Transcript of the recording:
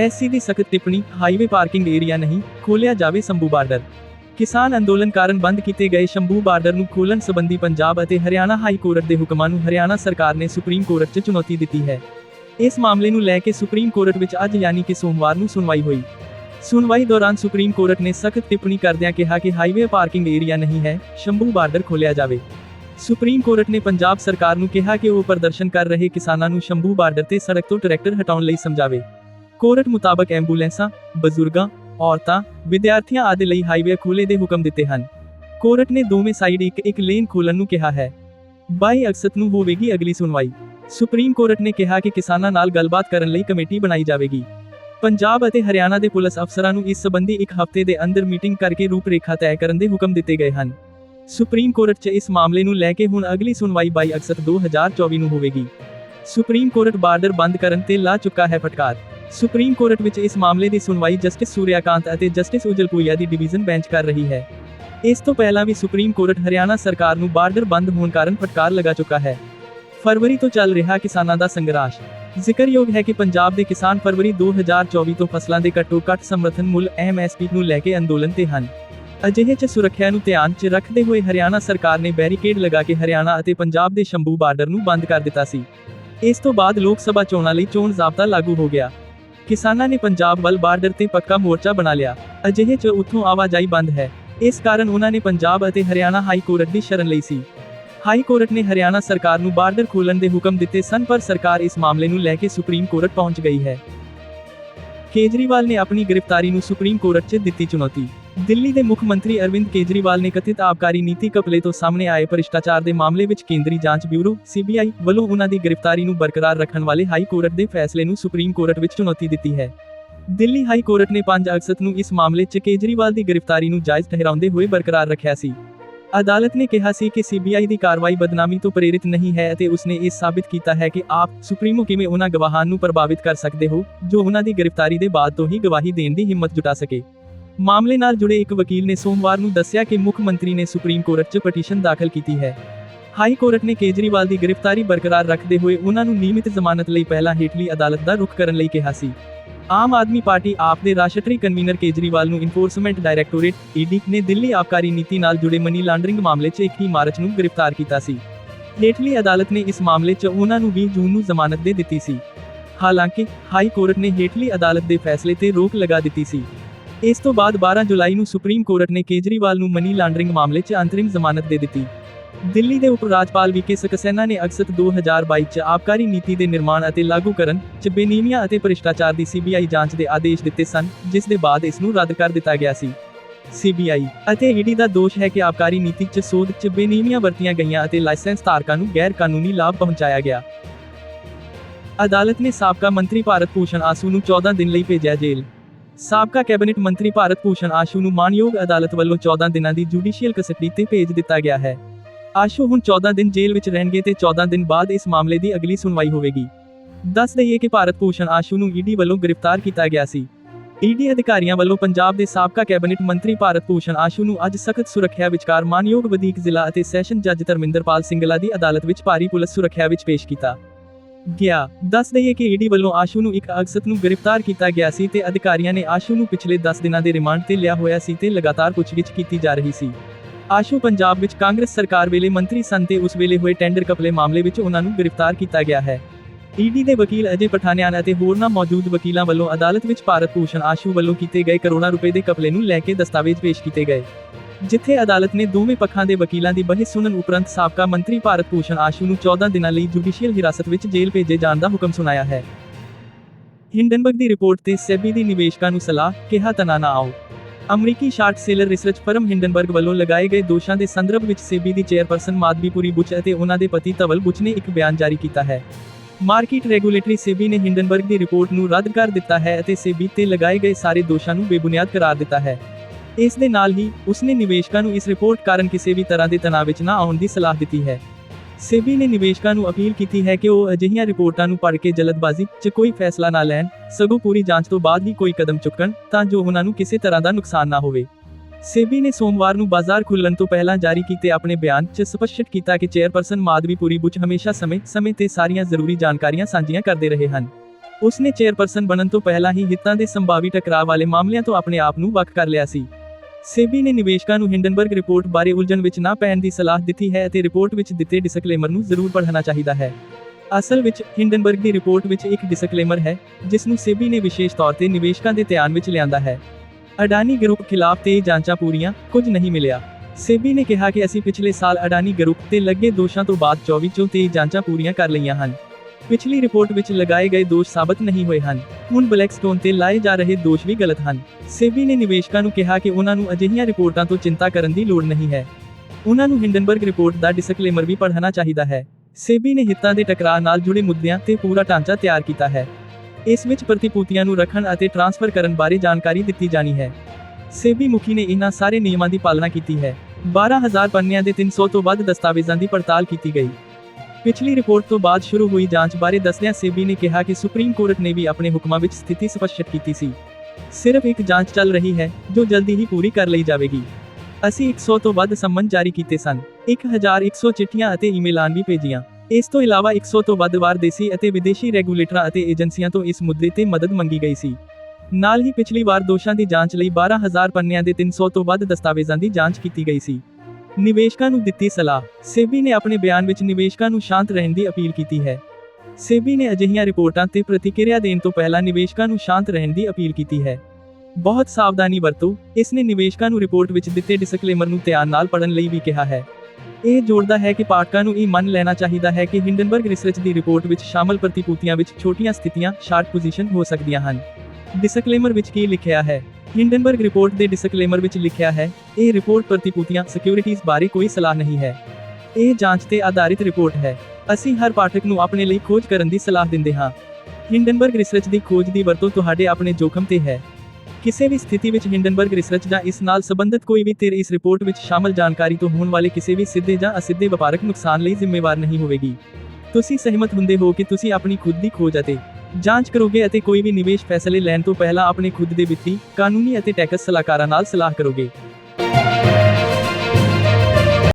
SC ਦੀ ਸਖਤ ਟਿੱਪਣੀ highway parking area ਨਹੀਂ ਖੋਲਿਆ ਜਾਵੇ ਸ਼ੰਭੂ ਬਾਰਡਰ। ਕਿਸਾਨ ਅੰਦੋਲਨ ਕਾਰਨ ਬੰਦ ਕੀਤੇ ਗਏ ਸ਼ੰਭੂ ਬਾਰਡਰ ਨੂੰ ਖੋਲਣ ਸੰਬੰਧੀ ਪੰਜਾਬ ਅਤੇ ਹਰਿਆਣਾ ਹਾਈ ਕੋਰਟ ਦੇ ਹੁਕਮਾਂ ਨੂੰ ਹਰਿਆਣਾ ਸਰਕਾਰ ਨੇ ਸੁਪਰੀਮ ਕੋਰਟ 'ਚ ਚੁਣੌਤੀ ਦਿੱਤੀ ਹੈ। ਇਸ ਮਾਮਲੇ ਨੂੰ ਲੈ ਕੇ ਸੁਪਰੀਮ ਕੋਰਟ ਵਿੱਚ ਅੱਜ ਯਾਨੀ ਕਿ ਸੋਮਵਾਰ ਨੂੰ ਸੁਣਵਾਈ ਹੋਈ। ਸੁਣਵਾਈ ਦੌਰਾਨ ਸੁਪਰੀਮ ਕੋਰਟ ਨੇ ਸਖਤ ਟਿੱਪਣੀ ਕਰਦਿਆਂ ਕਿਹਾ ਕਿ ਹਾਈਵੇ ਪਾਰਕਿੰਗ ਏਰੀਆ ਨਹੀਂ ਹੈ, ਸ਼ੰਭੂ ਬਾਰਡਰ ਖੋਲਿਆ ਜਾਵੇ। ਸੁਪਰੀਮ ਕੋਰਟ ਨੇ ਪੰਜਾਬ ਸਰਕਾਰ ਨੂੰ ਕਿਹਾ ਕਿ ਉਹ ਪ੍ਰਦਰਸ਼ਨ ਕਰ ਰਹੇ ਕਿਸਾਨਾਂ ਨੂੰ ਸ਼ੰਭੂ ਬਾਰਡਰ ਤੇ ਸੜਕ ਤੋਂ ਟਰੈਕਟਰ ਹਟਾਉਣ ਲਈ ਸਮਝਾਵੇ। ਕੋਰਟ ਮੁਤਾਬਕ ਐਂਬੂਲੈਂਸਾਂ, ਬਜ਼ੁਰਗਾਂ, ਔਰਤਾਂ, ਵਿਦਿਆਰਥੀਆਂ ਆਦਿ ਲਈ ਹਾਈਵੇ ਖੋਲੇ ਦੇ ਹੁਕਮ ਦਿੱਤੇ ਹਨ। ਕੋਰਟ ਨੇ ਦੋਵੇਂ ਸਾਈਡ ਇੱਕ ਇੱਕ ਲੇਨ ਖੋਲਣ ਨੂੰ ਕਿਹਾ ਹੈ। 22 ਅਗਸਤ ਨੂੰ ਹੋਵੇਗੀ ਅਗਲੀ ਸੁਣਵਾਈ। ਸੁਪਰੀਮ ਕੋਰਟ ਨੇ ਕਿਹਾ ਕਿ ਕਿਸਾਨਾਂ ਨਾਲ ਗੱਲਬਾਤ ਕਰਨ ਲਈ ਕਮੇਟੀ ਬਣਾਈ ਜਾਵੇਗੀ। ਪੰਜਾਬ ਅਤੇ ਹਰਿਆਣਾ ਦੇ ਪੁਲਿਸ ਅਫਸਰਾਂ ਨੂੰ ਇਸ ਸਬੰਧੀ ਇੱਕ ਹਫ਼ਤੇ ਦੇ ਅੰਦਰ ਮੀਟਿੰਗ ਕਰਕੇ ਰੂਪਰੇਖਾ ਤੈਅ ਕਰਨ ਦੇ ਹੁਕਮ ਦਿੱਤੇ ਗਏ ਹਨ। ਸੁਪਰੀਮ ਕੋਰਟ 'ਚ ਇਸ ਮਾਮਲੇ ਨੂੰ ਲੈ ਕੇ ਹੁਣ ਅਗਲੀ ਸੁਣਵਾਈ 22 ਅਗਸਤ 2024 ਨੂੰ ਹੋਵੇਗੀ। ਸੁਪਰੀਮ ਕੋਰਟ ਬਾਰਡਰ ਬੰਦ ਕਰਨ ਤੇ ਲਾ ਚੁੱਕਾ ਹੈ ਫਟਕਾਰ। ਸੁਪਰੀਮ ਕੋਰਟ ਵਿੱਚ ਇਸ ਮਾਮਲੇ ਦੀ ਸੁਣਵਾਈ ਜਸਟਿਸ ਸੂਰਿਆਕਾਂਤ ਅਤੇ ਜਸਟਿਸ ਉਜਲ ਪੁਈਆ ਦੀ ਡਿਵੀਜ਼ਨ ਬੈਂਚ ਕਰ ਰਹੀ ਹੈ। ਇਸ ਤੋਂ ਪਹਿਲਾਂ ਵੀ ਸੁਪਰੀਮ ਕੋਰਟ ਹਰਿਆਣਾ ਸਰਕਾਰ ਨੂੰ ਬਾਰਡਰ ਬੰਦ ਹੋਣ ਕਾਰਨ ਫਟਕਾਰ ਲਗਾ ਚੁੱਕਾ ਹੈ। ਫਰਵਰੀ ਤੋਂ ਚੱਲ ਰਿਹਾ ਕਿਸਾਨਾਂ ਦਾ ਸੰਘਰਸ਼। ਜ਼ਿਕਰਯੋਗ ਹੈ ਕਿ ਪੰਜਾਬ ਦੇ ਕਿਸਾਨ ਫਰਵਰੀ 2024 ਤੋਂ ਫਸਲਾਂ ਦੇ ਘੱਟੋ-ਘੱਟ ਸਮਰਥਨ ਮੁੱਲ ਐਮਐਸਪੀ ਨੂੰ ਲੈ ਕੇ ਅੰਦੋਲਨ ਤੇ ਹਨ। ਅਜਿਹੇ 'ਚ ਸੁਰੱਖਿਆ ਨੂੰ ਧਿਆਨ 'ਚ ਰੱਖਦੇ ਹੋਏ ਹਰਿਆਣਾ ਸਰਕਾਰ ਨੇ ਬੈਰੀਕੇਡ ਲਗਾ ਕੇ ਹਰਿਆਣਾ ਅਤੇ ਪੰਜਾਬ ਦੇ ਸ਼ੰਭੂ ਬਾਰਡਰ ਨੂੰ ਬੰਦ ਕਰ ਦਿੱਤਾ ਸੀ। ਇਸ ਤੋਂ ਬਾਅਦ ਲੋਕ ਸਭਾ ਚੋਣਾਂ ਲਈ ਚੋਣ ਜ਼ਾਬਤਾ ਲਾਗੂ ਹੋ ਗਿਆ। ਕਿਸਾਨਾਂ ਨੇ ਪੰਜਾਬ ਵੱਲ ਬਾਰਡਰ ਤੇ ਪੱਕਾ ਮੋਰਚਾ ਬਣਾ ਲਿਆ। ਅਜਿਹੇ 'ਚ ਉੱਥੋਂ ਆਵਾਜਾਈ ਬੰਦ ਹੈ। ਇਸ ਕਾਰਨ ਉਹਨਾਂ ਨੇ ਪੰਜਾਬ ਅਤੇ ਹਰਿਆਣਾ ਹਾਈ ਕੋਰਟ ਦੀ ਸ਼ਰਨ ਲਈ ਸੀ। ਹਾਈ ਕੋਰਟ ਨੇ ਹਰਿਆਣਾ ਸਰਕਾਰ ਨੂੰ ਬਾਰਡਰ ਖੋਲਣ ਦੇ ਹੁਕਮ ਦਿੱਤੇ ਸਨ, ਪਰ ਸਰਕਾਰ ਇਸ ਮਾਮਲੇ ਨੂੰ ਲੈ ਕੇ ਸੁਪਰੀਮ ਕੋਰਟ ਪਹੁੰਚ ਗਈ ਹੈ। ਕੇਜਰੀਵਾਲ ਨੇ ਆਪਣੀ ਗ੍ਰਿਫਤਾਰੀ ਨੂੰ ਸੁਪਰੀਮ ਕੋਰਟ 'ਚ ਦਿੱਤੀ ਚੁਣੌਤੀ। ਦਿੱਲੀ ਦੇ ਮੁੱਖ ਮੰਤਰੀ ਅਰਵਿੰਦ ਕੇਜਰੀਵਾਲ ਨੇ ਕਥਿਤ ਆਬਕਾਰੀ ਨੀਤੀ ਕਪਲੇ ਤੋਂ ਸਾਹਮਣੇ ਆਏ ਭ੍ਰਿਸ਼ਟਾਚਾਰ ਦੇ ਮਾਮਲੇ ਵਿੱਚ ਕੇਂਦਰੀ ਜਾਂਚ ਬਿਊਰੋ, ਸੀਬੀਆਈ ਵੱਲੋਂ ਉਹਨਾਂ ਦੀ ਗ੍ਰਿਫਤਾਰੀ ਨੂੰ ਬਰਕਰਾਰ ਰੱਖਣ ਵਾਲੇ ਹਾਈ ਕੋਰਟ ਦੇ ਫੈਸਲੇ ਨੂੰ ਸੁਪਰੀਮ ਕੋਰਟ ਵਿੱਚ ਚੁਣੌਤੀ ਦਿੱਤੀ ਹੈ। ਦਿੱਲੀ ਹਾਈ ਕੋਰਟ ਨੇ 5 ਅਗਸਤ ਨੂੰ ਇਸ ਮਾਮਲੇ 'ਚ ਕੇਜਰੀਵਾਲ ਦੀ ਗ੍ਰਿਫਤਾਰੀ ਨੂੰ ਜਾਇਜ਼ ਠਹਿਰਾਉਂਦੇ ਹੋਏ ਬਰਕਰਾਰ ਰੱਖਿਆ ਸੀ। ਅਦਾਲਤ ਨੇ ਕਿਹਾ ਸੀ ਕਿ ਸੀਬੀਆਈ ਦੀ ਕਾਰਵਾਈ ਬਦਨਾਮੀ ਤੋਂ ਪ੍ਰੇਰਿਤ ਨਹੀਂ ਹੈ ਅਤੇ ਉਸਨੇ ਇਹ ਸਾਬਿਤ ਕੀਤਾ ਹੈ ਕਿ ਆਪ ਸੁਪਰੀਮੋ ਕਿਵੇਂ ਉਹਨਾਂ ਗਵਾਹਾਂ ਨੂੰ ਪ੍ਰਭਾਵਿਤ ਕਰ ਸਕਦੇ ਹੋ, ਜੋ ਉਹਨਾਂ ਦੀ ਗ੍ਰਿਫਤਾਰੀ ਦੇ ਬਾਅਦ ਤੋਂ ਹੀ ਗਵਾਹੀ ਦੇਣ ਦੀ ਹਿੰਮਤ ਜੁਟਾ ਸਕੇ। ਮਾਮਲੇ ਨਾਲ ਜੁੜੇ ਇੱਕ ਵਕੀਲ ਨੇ ਸੋਮਵਾਰ ਨੂੰ ਦੱਸਿਆ ਕਿ ਮੁੱਖ ਮੰਤਰੀ ਨੇ ਸੁਪਰੀਮ ਕੋਰਟ 'ਚ ਪਟੀਸ਼ਨ ਦਾਖਲ ਕੀਤੀ ਹੈ। ਹਾਈ ਕੋਰਟ ਨੇ ਕੇਜਰੀਵਾਲ ਦੀ ਗ੍ਰਿਫਤਾਰੀ ਬਰਕਰਾਰ ਰੱਖਦੇ ਹੋਏ ਉਹਨਾਂ ਨੂੰ ਨਿਯਮਿਤ ਜ਼ਮਾਨਤ ਲਈ ਪਹਿਲਾਂ ਹੇਠਲੀ ਅਦਾਲਤ ਦਾ ਰੁਖ ਕਰਨ ਲਈ ਕਿਹਾ ਸੀ। ਆਮ ਆਦਮੀ ਪਾਰਟੀ ਆਪ ਦੇ ਰਾਸ਼ਟਰੀ ਕਨਵੀਨਰ ਕੇਜਰੀਵਾਲ ਨੂੰ ਇਨਫੋਰਸਮੈਂਟ ਡਾਇਰੈਕਟੋਰੇਟ ਈਡੀ ਨੇ ਦਿੱਲੀ ਆਬਕਾਰੀ ਨੀਤੀ ਨਾਲ ਜੁੜੇ ਮਨੀ ਲਾਂਡਰਿੰਗ ਮਾਮਲੇ 'ਚ 21 ਮਾਰਚ ਨੂੰ ਗ੍ਰਿਫਤਾਰ ਕੀਤਾ ਸੀ। ਹੇਠਲੀ ਅਦਾਲਤ ਨੇ ਇਸ ਮਾਮਲੇ 'ਚ ਉਹਨਾਂ ਨੂੰ 20 ਜੂਨ ਨੂੰ ਜ਼ਮਾਨਤ ਦੇ ਦਿੱਤੀ ਸੀ। ਹਾਲਾਂਕਿ, ਹਾਈ ਕੋਰਟ ਨੇ ਹੇਠਲੀ ਅਦਾਲਤ ਦੇ ਫੈਸਲੇ ਤੇ ਰੋਕ ਲਗਾ ਦਿੱਤੀ ਸੀ। ਇਸ ਤੋਂ ਬਾਅਦ 12 ਜੁਲਾਈ ਨੂੰ ਸੁਪਰੀਮ ਕੋਰਟ ਨੇ ਕੇਜਰੀਵਾਲ ਨੂੰ ਮਨੀ ਲਾਂਡਰਿੰਗ ਮਾਮਲੇ 'ਚ ਅੰਤਰਿਮ ਜ਼ਮਾਨਤ ਦੇ ਦਿੱਤੀ। ਦਿੱਲੀ ਦੇ ਉਪ ਰਾਜਪਾਲ ਵਿਕੇ ਸਕਸੈਨਾ ਨੇ ਅਗਸਤ 2022 ਚ ਆਬਕਾਰੀ ਨੀਤੀ ਦੇ ਨਿਰਮਾਣ ਅਤੇ ਲਾਗੂ ਕਰਨ, ਚ ਬੇਨੀਮੀਆਂ ਅਤੇ ਭ੍ਰਿਸ਼ਟਾਚਾਰ ਦੀ ਸੀਬੀਆਈ ਜਾਂਚ ਦੇ ਆਦੇਸ਼ ਦਿੱਤੇ ਸਨ, ਜਿਸ ਦੇ ਬਾਅਦ ਇਸ ਨੂੰ ਰੱਦ ਕਰ ਦਿੱਤਾ ਗਿਆ ਸੀ। ਸੀਬੀਆਈ ਅਤੇ ਈਡੀ ਦਾ ਦੋਸ਼ ਹੈ ਕਿ ਆਬਕਾਰੀ ਨੀਤੀ ਚ ਸੋਧ, ਚ ਬੇਨੀਮੀਆਂ ਵਰਤੀਆਂ ਗਈਆਂ ਅਤੇ ਲਾਇਸੈਂਸ ਧਾਰਕਾਂ ਨੂੰ ਗੈਰ ਕਾਨੂੰਨੀ ਲਾਭ ਪਹੁੰਚਾਇਆ ਗਿਆ। ਅਦਾਲਤ ਨੇ ਸਾਬਕਾ ਮੰਤਰੀ ਭਾਰਤ ਭੂਸ਼ਣ ਆਸੂ ਨੂੰ 14 ਦਿਨ ਲਈ ਭੇਜਿਆ ਜੇਲ੍ਹ। ਸਾਬਕਾ ਕੈਬਨਿਟ ਮੰਤਰੀ ਭਾਰਤ ਭੂਸ਼ਣ ਆਸ਼ੂ ਨੂੰ ਮਾਨਯੋਗ ਅਦਾਲਤ ਵੱਲੋਂ 14 ਦਿਨਾਂ ਦੀ ਜੁਡੀਸ਼ੀਅਲ ਕਸਟਡੀ ਤੇ ਭੇਜ ਦਿੱਤਾ ਗਿਆ ਹੈ। ਆਸ਼ੂ ਹੁਣ 14 ਦਿਨ ਜੇਲ੍ਹ ਵਿੱਚ ਰਹਿਣਗੇ ਤੇ 14 ਦਿਨ ਬਾਅਦ ਇਸ ਮਾਮਲੇ ਦੀ ਅਗਲੀ ਸੁਣਵਾਈ ਹੋਵੇਗੀ। ਦੱਸ ਦਈਏ ਕਿ ਭਾਰਤ ਭੂਸ਼ਣ ਆਸ਼ੂ ਨੂੰ ਈਡੀ ਵੱਲੋਂ ਗ੍ਰਿਫਤਾਰ ਕੀਤਾ ਗਿਆ ਸੀ। ਈਡੀ ਅਧਿਕਾਰੀਆਂ ਵੱਲੋਂ ਪੰਜਾਬ ਦੇ ਸਾਬਕਾ ਕੈਬਨਿਟ ਮੰਤਰੀ ਭਾਰਤ ਭੂਸ਼ਣ ਆਸ਼ੂ ਨੂੰ ਅੱਜ ਸਖਤ ਸੁਰੱਖਿਆ ਵਿਚਕਾਰ ਮਾਨਯੋਗ ਵਧੀਕ ਜ਼ਿਲ੍ਹਾ ਅਤੇ ਸੈਸ਼ਨ ਜੱਜ ਧਰਮਿੰਦਰਪਾਲ ਸਿੰਗਲਾ ਦੀ ਅਦਾਲਤ ਵਿੱਚ ਭਾਰੀ ਪੁਲਿਸ ਸੁਰੱਖਿਆ ਵਿੱਚ ਪੇਸ਼ ਕੀਤਾ। ਗਿਆ। ਦੱਸ ਦਈਏ ਕਿ ਈਡੀ ਵੱਲੋਂ ਆਸ਼ੂ ਨੂੰ ਇੱਕ ਅਗਸਤ ਨੂੰ ਗ੍ਰਿਫਤਾਰ ਕੀਤਾ ਗਿਆ ਸੀ ਤੇ ਅਧਿਕਾਰੀਆਂ ਨੇ ਆਸ਼ੂ ਨੂੰ ਪਿਛਲੇ 10 ਦਿਨਾਂ ਦੇ ਰਿਮਾਂਡ ਤੇ ਲਿਆ ਹੋਇਆ ਸੀ ਤੇ ਲਗਾਤਾਰ ਪੁੱਛਗਿੱਛ ਕੀਤੀ ਜਾ ਰਹੀ ਸੀ। ਆਸ਼ੂ ਪੰਜਾਬ ਵਿੱਚ ਕਾਂਗਰਸ ਸਰਕਾਰ ਵੇਲੇ ਮੰਤਰੀ ਸਨ ਤੇ ਉਸ ਵੇਲੇ ਹੋਏ ਟੈਂਡਰ ਕਪਲੇ ਮਾਮਲੇ ਵਿੱਚ ਉਹਨਾਂ ਨੂੰ ਗ੍ਰਿਫਤਾਰ ਕੀਤਾ ਗਿਆ ਹੈ। ਈਡੀ ਦੇ ਵਕੀਲ ਅਜੇ ਪਠਾਨਿਆਨ ਅਤੇ ਹੋਰਨਾਂ ਮੌਜੂਦ ਵਕੀਲਾਂ ਵੱਲੋਂ ਅਦਾਲਤ ਵਿੱਚ ਭਾਰਤ ਭੂਸ਼ਣ ਆਸ਼ੂ ਵੱਲੋਂ ਕੀਤੇ ਗਏ ਕਰੋੜਾਂ ਰੁਪਏ ਦੇ ਕਪਲੇ ਨੂੰ ਲੈ ਕੇ ਦਸਤਾਵੇਜ਼ ਪੇਸ਼ ਕੀਤੇ ਗਏ। ਜਿੱਥੇ ਅਦਾਲਤ ਨੇ ਦੋਵੇਂ ਪੱਖਾਂ ਦੇ ਵਕੀਲਾਂ ਦੀ ਬਹਿਸ ਸੁਣਨ ਉਪਰੰਤ ਸਾਬਕਾ ਮੰਤਰੀ ਭਾਰਤ ਭੂਸ਼ਣ ਆਸ਼ੂ ਨੂੰ 14 ਦਿਨਾਂ ਲਈ ਜੁਡੀਸ਼ੀਅਲ ਹਿਰਾਸਤ ਵਿੱਚ ਜੇਲ੍ਹ ਭੇਜੇ ਜਾਣ ਦਾ ਹੁਕਮ ਸੁਣਾਇਆ ਹੈ। ਹਿੰਡਨਬਰਗ ਦੀ ਰਿਪੋਰਟ ਤੇ ਸੈਬੀ ਦੀ ਨਿਵੇਸ਼ਕਾਂ ਨੂੰ ਸਲਾਹ ਕਿਹਾ ਤਨਾ ਨਾ ਆਓ। ਅਮਰੀਕੀ short seller research firm Hindenburg ਵੱਲੋਂ ਲਗਾਏ ਗਏ ਦੋਸ਼ਾਂ ਦੇ ਸੰਦਰਭ ਵਿੱਚ ਸੇਬੀ ਦੀ ਚੇਅਰਪਰਸਨ ਮਾਦਵੀਪੁਰੀ ਬੁੱਚ ਅਤੇ ਉਹਨਾਂ ਦੇ ਪਤੀ ਧਵਲ ਬੁੱਚ ਨੇ ਇੱਕ ਬਿਆਨ ਜਾਰੀ ਕੀਤਾ ਹੈ। ਮਾਰਕੀਟ ਰੈਗੂਲੇਟਰੀ ਸੇਬੀ ਨੇ ਹਿੰਡਨਬਰਗ ਦੀ ਰਿਪੋਰਟ ਨੂੰ ਰੱਦ ਕਰ ਦਿੱਤਾ ਹੈ ਅਤੇ ਸੇਬੀ ਤੇ ਲਗਾਏ ਗਏ ਸਾਰੇ ਦੋਸ਼ਾਂ ਨੂੰ ਬੇਬੁਨਿਆਦ ਕਰਾਰ ਦਿੱਤਾ ਹੈ। ਇਸ ਦੇ ਨਾਲ ਹੀ ਉਸਨੇ ਨਿਵੇਸ਼ਕਾਂ ਨੂੰ ਇਸ ਰਿਪੋਰਟ ਕਾਰਨ ਕਿਸੇ ਵੀ ਤਰ੍ਹਾਂ ਦੇ ਤਣਾਅ ਵਿੱਚ ਨਾ ਆਉਣ ਦੀ ਸਲਾਹ ਦਿੱਤੀ ਹੈ। ਸੇਬੀ ਨੇ ਨਿਵੇਸ਼ਕਾਂ ਨੂੰ ਅਪੀਲ ਕੀਤੀ ਹੈ ਕਿ ਉਹ ਅਜਿਹੀਆਂ ਰਿਪੋਰਟਾਂ ਨੂੰ ਪੜ੍ਹ ਕੇ ਜਲਦਬਾਜ਼ੀ 'ਚ ਕੋਈ ਫੈਸਲਾ ਨਾ ਲੈਣ, ਸਗੋਂ ਪੂਰੀ ਜਾਂਚ ਤੋਂ ਬਾਅਦ ਹੀ ਕੋਈ ਕਦਮ ਚੁੱਕਣ ਤਾਂ ਜੋ ਉਹਨਾਂ ਨੂੰ ਕਿਸੇ ਤਰ੍ਹਾਂ ਦਾ ਨੁਕਸਾਨ ਨਾ ਹੋਵੇ। ਸੇਬੀ ਨੇ ਸੋਮਵਾਰ ਨੂੰ ਬਾਜ਼ਾਰ ਖੁੱਲਣ ਤੋਂ ਪਹਿਲਾਂ ਜਾਰੀ ਕੀਤੇ ਆਪਣੇ ਬਿਆਨ 'ਚ ਸਪਸ਼ਟ ਕੀਤਾ ਕਿ ਚੇਅਰਪਰਸਨ ਮਾਦਵੀਪੁਰੀ ਬੁੱਚ ਹਮੇਸ਼ਾ ਸਮੇਂ-ਸਮੇਂ ਤੇ ਸਾਰੀਆਂ ਜ਼ਰੂਰੀ ਜਾਣਕਾਰੀਆਂ ਸਾਂਝੀਆਂ ਕਰਦੇ ਰਹੇ ਹਨ। ਉਸਨੇ ਚੇਅਰਪਰਸਨ ਬਣਨ ਤੋਂ ਪਹਿਲਾਂ ਹੀ ਹਿੱਤਾਂ ਦੇ ਸੰਭਾਵੀ ਟਕਰਾਅ ਵਾਲੇ ਮਾਮਲਿਆਂ ਤੋਂ ਆਪਣੇ ਆਪ ਨੂੰ ਵੱਖ ਕਰ ਲਿਆ ਸੀ। ਸੇਬੀ ਨੇ ਨਿਵੇਸ਼ਕਾਂ ਨੂੰ ਹਿੰਡਨਬਰਗ ਰਿਪੋਰਟ ਬਾਰੇ ਉਲਝਣ ਵਿੱਚ ਨਾ ਪੈਣ ਦੀ ਸਲਾਹ ਦਿੱਤੀ ਹੈ ਅਤੇ ਰਿਪੋਰਟ ਵਿੱਚ ਦਿੱਤੇ ਡਿਸਕਲੇਮਰ ਨੂੰ ਜ਼ਰੂਰ ਪੜ੍ਹਨਾ ਚਾਹੀਦਾ ਹੈ। ਅਸਲ ਵਿੱਚ ਹਿੰਡਨਬਰਗ ਦੀ ਰਿਪੋਰਟ ਵਿੱਚ ਇੱਕ ਡਿਸਕਲੇਮਰ ਹੈ, ਜਿਸ ਨੂੰ ਸੇਬੀ ਨੇ ਵਿਸ਼ੇਸ਼ ਤੌਰ ਤੇ ਨਿਵੇਸ਼ਕਾਂ ਦੇ ਧਿਆਨ ਵਿੱਚ ਲਿਆਂਦਾ ਹੈ। ਅਡਾਨੀ ਗਰੁੱਪ ਖਿਲਾਫ ਤੇ ਜਾਂਚਾਂ ਪੂਰੀਆਂ, ਕੁਝ ਨਹੀਂ ਮਿਲਿਆ। ਸੇਬੀ ਨੇ ਕਿਹਾ ਕਿ ਅਸੀਂ ਪਿਛਲੇ ਸਾਲ ਅਡਾਨੀ ਗਰੁੱਪ ਤੇ ਲੱਗੇ ਦੋਸ਼ਾਂ ਤੋਂ ਬਾਅਦ 24 ਚੋਂ ਤੇ ਜਾਂਚਾਂ ਪੂਰੀਆਂ ਕਰ ਲਈਆਂ ਹਨ। ਪਿਛਲੀ ਰਿਪੋਰਟ ਵਿੱਚ ਲਗਾਏ ਗਏ ਦੋਸ਼ ਸਾਬਤ ਨਹੀਂ ਹੋਏ ਹਨ। ਹੁਣ ਬਲੈਕਸਟੋਨ ਤੇ ਲਾਏ ਜਾ ਰਹੇ ਦੋਸ਼ ਵੀ ਗਲਤ ਹਨ। ਸੇਬੀ ਨੇ ਨਿਵੇਸ਼ਕਾਂ ਨੂੰ ਕਿਹਾ ਕਿ ਉਹਨਾਂ ਨੂੰ ਅਜਿਹੀਆਂ ਰਿਪੋਰਟਾਂ ਤੋਂ ਚਿੰਤਾ ਕਰਨ ਦੀ ਲੋੜ ਨਹੀਂ ਹੈ। ਉਹਨਾਂ ਨੂੰ ਹਿੰਡਨਬਰਗ ਰਿਪੋਰਟ ਦਾ ਡਿਸਕਲੇਮਰ ਵੀ ਪੜ੍ਹਨਾ ਚਾਹੀਦਾ ਹੈ। ਸੇਬੀ ਨੇ ਹਿੱਤਾਂ ਦੇ ਟਕਰਾਅ ਨਾਲ ਜੁੜੇ ਮੁੱਦਿਆਂ ਤੇ ਪੂਰਾ ਢਾਂਚਾ ਤਿਆਰ ਕੀਤਾ ਹੈ। ਇਸ ਵਿੱਚ ਪ੍ਰਤੀਭੂਤੀਆਂ ਨੂੰ ਰੱਖਣ ਅਤੇ ਟ੍ਰਾਂਸਫਰ ਕਰਨ ਬਾਰੇ ਜਾਣਕਾਰੀ ਦਿੱਤੀ ਜਾਣੀ ਹੈ। ਸੇਬੀ ਮੁਖੀ ਨੇ ਇਹਨਾਂ ਸਾਰੇ ਨਿਯਮਾਂ ਦੀ ਪਾਲਣਾ ਕੀਤੀ ਹੈ। 12000 ਪੰਨਿਆਂ ਦੇ 300 ਤੋਂ ਵੱਧ ਦਸਤਾਵੇਜ਼ਾਂ ਦੀ ਪੜਤਾਲ ਕੀਤੀ ਗਈ। ਪਿਛਲੀ ਰਿਪੋਰਟ ਤੋਂ ਬਾਅਦ ਸ਼ੁਰੂ ਹੋਈ ਜਾਂਚ ਬਾਰੇ ਦੱਸਦਿਆਂ ਸੇਬੀ ਨੇ ਕਿਹਾ ਕਿ ਸੁਪਰੀਮ ਕੋਰਟ ਨੇ ਵੀ ਆਪਣੇ ਹੁਕਮਾਂ ਵਿੱਚ ਸਥਿਤੀ ਸਪਸ਼ਟ ਕੀਤੀ ਸੀ। ਸਿਰਫ ਇੱਕ ਜਾਂਚ ਚੱਲ ਰਹੀ ਹੈ, ਜੋ ਜਲਦੀ ਹੀ ਪੂਰੀ ਕਰ ਲਈ ਜਾਵੇਗੀ। ਅਸੀਂ 100 ਤੋਂ ਵੱਧ ਸੰਮਨ ਜਾਰੀ ਕੀਤੇ ਸਨ। 1100 ਚਿੱਠੀਆਂ ਅਤੇ ਈਮੇਲਾਂ ਵੀ ਭੇਜੀਆਂ। ਇਸ ਤੋਂ ਇਲਾਵਾ 100 ਤੋਂ ਵੱਧ ਵਾਰ ਦੇਸੀ ਅਤੇ ਵਿਦੇਸ਼ੀ ਰੈਗੂਲੇਟਰਾਂ ਅਤੇ ਏਜੰਸੀਆਂ ਤੋਂ ਇਸ ਮੁੱਦੇ ਤੇ ਮਦਦ ਮੰਗੀ ਗਈ ਸੀ। ਨਾਲ ਹੀ ਪਿਛਲੀ ਵਾਰ ਦੋਸ਼ਾਂ ਦੀ ਜਾਂਚ ਲਈ 12000 ਪੰਨਿਆਂ ਦੇ 300 ਤੋਂ ਵੱਧ ਦਸਤਾਵੇਜ਼ਾਂ ਦੀ ਜਾਂਚ ਕੀਤੀ ਗਈ ਸੀ। ਨਿਵੇਸ਼ਕਾਂ ਨੂੰ ਦਿੱਤੀ ਸਲਾਹ। ਸੇਬੀ ਨੇ ਆਪਣੇ ਬਿਆਨ ਵਿੱਚ ਨਿਵੇਸ਼ਕਾਂ ਨੂੰ ਸ਼ਾਂਤ ਰਹਿਣ ਦੀ ਅਪੀਲ ਕੀਤੀ ਹੈ। ਸੇਬੀ ਨੇ ਅਜਿਹੀਆਂ ਰਿਪੋਰਟਾਂ ਤੇ ਪ੍ਰਤੀਕਿਰਿਆ ਦੇਣ ਤੋਂ ਪਹਿਲਾਂ ਨਿਵੇਸ਼ਕਾਂ ਨੂੰ ਸ਼ਾਂਤ ਰਹਿਣ ਦੀ ਅਪੀਲ ਕੀਤੀ ਹੈ। ਬਹੁਤ ਸਾਵਧਾਨੀ ਵਰਤੋ, ਇਸ ਨੇ ਨਿਵੇਸ਼ਕਾਂ ਨੂੰ ਰਿਪੋਰਟ ਵਿੱਚ ਦਿੱਤੇ ਡਿਸਕਲੇਮਰ ਨੂੰ ਧਿਆਨ ਨਾਲ ਪੜ੍ਹਨ ਲਈ ਵੀ ਕਿਹਾ ਹੈ। ਇਹ ਜੋੜਦਾ ਹੈ ਕਿ ਪਾਠਕਾਂ ਨੂੰ ਇਹ ਮੰਨ ਲੈਣਾ ਚਾਹੀਦਾ ਹੈ ਕਿ ਹਿੰਡਨਬਰਗ ਰਿਸਰਚ ਦੀ ਰਿਪੋਰਟ ਵਿੱਚ ਸ਼ਾਮਲ ਪ੍ਰਤੀਭੂਤੀਆਂ ਵਿੱਚ ਛੋਟੀਆਂ ਸਥਿਤੀਆਂ, ਸ਼ਾਰਟ ਪੋਜੀਸ਼ਨ ਹੋ ਸਕਦੀਆਂ ਹਨ। ਡਿਸਕਲੇਮਰ ਵਿੱਚ ਕੀ ਲਿਖਿਆ ਹੈ? ਹਿੰਡਨਬਰਗ ਰਿਪੋਰਟ ਦੇ ਡਿਸਕਲੇਮਰ ਵਿੱਚ ਲਿਖਿਆ ਹੈ, ਇਹ ਰਿਪੋਰਟ ਪ੍ਰਤੀਭੂਤੀਆਂ ਸਿਕਿਉਰਿਟੀਜ਼ ਬਾਰੇ ਕੋਈ ਸਲਾਹ ਨਹੀਂ ਹੈ। ਇਹ ਜਾਂਚ ਤੇ ਆਧਾਰਿਤ ਰਿਪੋਰਟ ਹੈ। ਅਸੀਂ ਹਰ ਪਾਠਕ ਨੂੰ ਆਪਣੇ ਲਈ ਖੋਜ ਕਰਨ ਦੀ ਸਲਾਹ ਦਿੰਦੇ ਹਾਂ। ਹਿੰਡਨਬਰਗ ਰਿਸਰਚ ਦੀ ਖੋਜ ਦੀ ਵਰਤੋਂ ਤੁਹਾਡੇ ਆਪਣੇ ਜੋਖਮ ਤੇ ਹੈ। ਕਿਸੇ ਵੀ ਸਥਿਤੀ ਵਿੱਚ ਹਿੰਡਨਬਰਗ ਰਿਸਰਚ ਜਾਂ ਇਸ ਨਾਲ ਸੰਬੰਧਿਤ ਕੋਈ ਵੀ ਧਿਰ ਇਸ ਰਿਪੋਰਟ ਵਿੱਚ ਸ਼ਾਮਲ ਜਾਣਕਾਰੀ ਤੋਂ ਹੋਣ ਵਾਲੇ ਕਿਸੇ ਵੀ ਸਿੱਧੇ ਜਾਂ ਅਸਿੱਧੇ ਵਪਾਰਕ ਨੁਕਸਾਨ ਲਈ ਜ਼ਿੰਮੇਵਾਰ ਨਹੀਂ ਹੋਵੇਗੀ। ਤੁਸੀਂ ਸਹਿਮਤ ਹੁੰਦੇ ਹੋ ਕਿ ਤੁਸੀਂ ਆਪਣੀ ਖੁਦ ਦੀ ਖੋਜ ਅਤੇ ਜਾਂਚ ਕਰੋਗੇ ਅਤੇ ਕੋਈ ਵੀ ਨਿਵੇਸ਼ ਫੈਸਲੇ ਲੈਣ ਤੋਂ ਪਹਿਲਾਂ ਆਪਣੇ ਖੁਦ ਦੇ ਵਿੱਤੀ, ਕਾਨੂੰਨੀ ਅਤੇ ਟੈਕਸ ਸਲਾਹਕਾਰਾਂ ਨਾਲ ਸਲਾਹ ਕਰੋਗੇ।